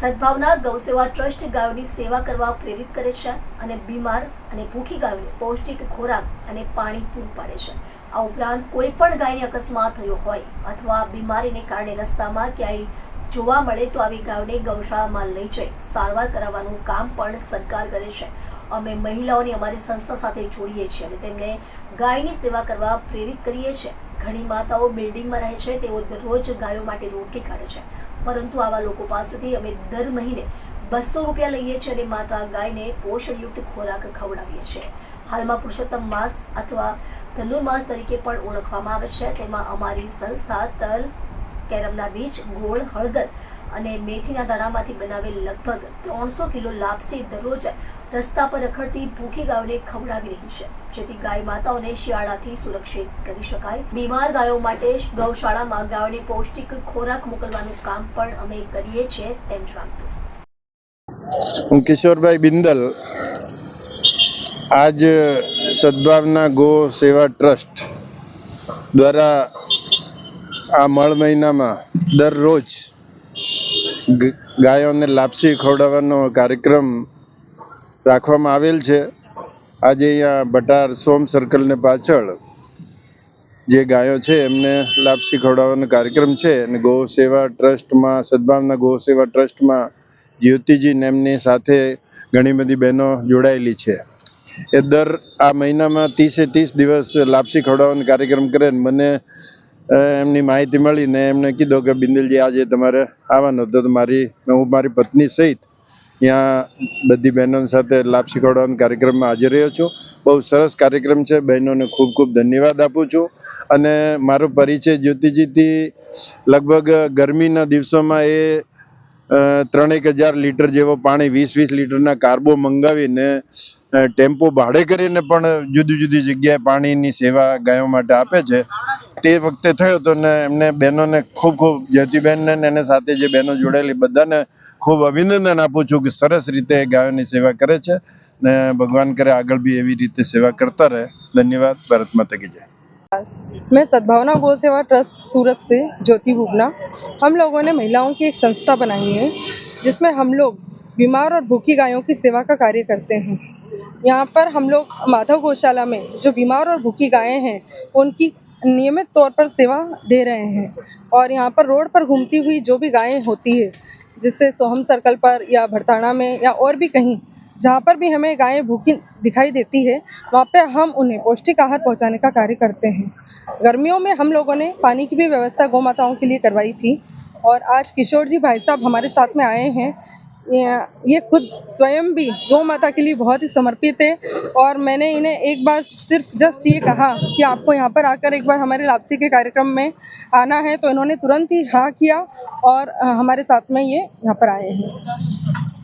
સદભાવના ગૌસેવા trust ગાયોની સેવા કરવા પ્રેરિત કરે છે અને બીમાર અને ભૂખી ગાયોને પૌષ્ટિક ખોરાક અને પાણી પૂરું પાડે છે. આ ઉપરાંત કોઈ પણ ગાયને અકસ્માત થયો હોય અથવા બીમારીને કારણે રસ્તામાં ક્યાંય જોવા મળે તો આવી ગાયોને ગૌશાળામાં લઈ જઈ સારવાર કરાવવાનું કામ પણ સરકાર કરે છે. અમે મહિલાઓની અમારી સંસ્થા સાથે જોડીએ છીએ અને તેમને ગાયની સેવા કરવા પ્રેરિત કરીએ છીએ. ઘણી માતાઓ બિલ્ડિંગમાં રહે છે, તેઓ દરરોજ ગાયો માટે રોટલી કાઢે છે. પરંતુ આવા લોકો પાસેથી અમે દર મહિને બસો રૂપિયા લઈએ છીએ અને માતા ગાયને પોષણયુક્ત ખોરાક ખવડાવીએ છીએ. હાલમાં પુરુષોત્તમ માસ અથવા ધનુર્માસ તરીકે પણ ઓળખવામાં આવે છે. તેમાં અમારી સંસ્થા તલ કેરમના બીજ ગોળ, હળદર અને મેથીના દાણામાંથી બનાવેલ લગભગ ત્રણસો કિલો લાપસી દરરોજ રસ્તા પર રખડતી ભૂખી ગાયોને ખવડાવી રહી છે, જેથી ગાય માતાઓને શિયાળાથી સુરક્ષિત કરી શકાય. બીમાર ગાયો માટે ગૌશાળામાં ગાયોને પૌષ્ટિક ખોરાક મોકલવાનું કામ પણ અમે કરીએ છીએ તેમ જણાવ્યું. હું કિશોરભાઈ બિંદલ. આજ સદભાવના ગો સેવા ટ્રસ્ટ દ્વારા આ મળ મહિનામાં દરરોજ ગાયોને લાપસી ખવડાવવાનો કાર્યક્રમ રાખવામાં આવેલ છે. આજે અહીંયા બટાર સોમ સર્કલને પાછળ જે ગાયો છે એમને લાપસી ખવડાવવાનો કાર્યક્રમ છે અને ગૌ સેવા ટ્રસ્ટમાં, સદભાવના ગૌ સેવા ટ્રસ્ટમાં જ્યોતિજી નેમની સાથે ઘણી બધી બહેનો જોડાયેલી છે. એ દર આ મહિનામાં ત્રીસે ત્રીસ દિવસ લાપસી ખવડાવવાનો કાર્યક્રમ કરે મને એમની માહિતી મળી ને એમને કીધું કે બિંદલજી આજે તમારે આવવાનું તો મારી, હું મારી પત્ની સહિત ત્યાં બધી બહેનો સાથે લાપસી ખવડાવવાનો કાર્યક્રમમાં હાજર રહ્યો છું. બહુ સરસ કાર્યક્રમ છે. બહેનોને ખૂબ ખૂબ ધન્યવાદ આપું છું. અને મારો પરિચય જ્યોતિજીથી લગભગ ગરમીના દિવસોમાં એ ત્રણેક હજાર લીટર જેવો પાણી, વીસ વીસ લીટરના કાર્બો મંગાવીને ટેમ્પો ભાડે કરીને પણ જુદી જુદી જગ્યાએ પાણીની સેવા ગાયો માટે આપે છે. તે વખતે થયો હતો ને એમને બહેનોને ખૂબ ખૂબ જ્યોતિબેનને ને એને સાથે જે બહેનો જોડાયેલી બધાને ખૂબ અભિનંદન આપું છું કે સરસ રીતે ગાયોની સેવા કરે છે ને ભગવાન કરે આગળ બી એવી રીતે સેવા કરતા રહે ધન્યવાદ ભારત માતા કી જય मैं सद्भावना गौ सेवा ट्रस्ट सूरत से ज्योति भुगना हम लोगों ने महिलाओं की एक संस्था बनाई है जिसमें हम लोग बीमार और भूखी गायों की सेवा का कार्य करते हैं यहाँ पर हम लोग माधव गौशाला में जो बीमार और भूखी गायें हैं उनकी नियमित तौर पर सेवा दे रहे हैं और यहाँ पर रोड पर घूमती हुई जो भी गायें होती है, जिससे सोहम सर्कल पर या भरताना में या और भी कहीं, जहाँ पर भी हमें गायें भूखी दिखाई देती है, वहाँ पे हम उन्हें पौष्टिक आहार पहुँचाने का कार्य करते हैं। गर्मियों में हम लोगों ने पानी की भी व्यवस्था गौ माताओं के लिए करवाई थी और आज किशोर जी भाई साहब हमारे साथ में आए हैं। ये- खुद स्वयं भी गौ माता के लिए बहुत ही समर्पित है और मैंने इन्हें एक बार सिर्फ़ जस्ट ये कहा कि आपको यहाँ पर आकर एक बार हमारे लापसी के कार्यक्रम में आना है तो इन्होंने तुरंत ही हाँ किया और हमारे साथ में ये यहाँ पर आए हैं।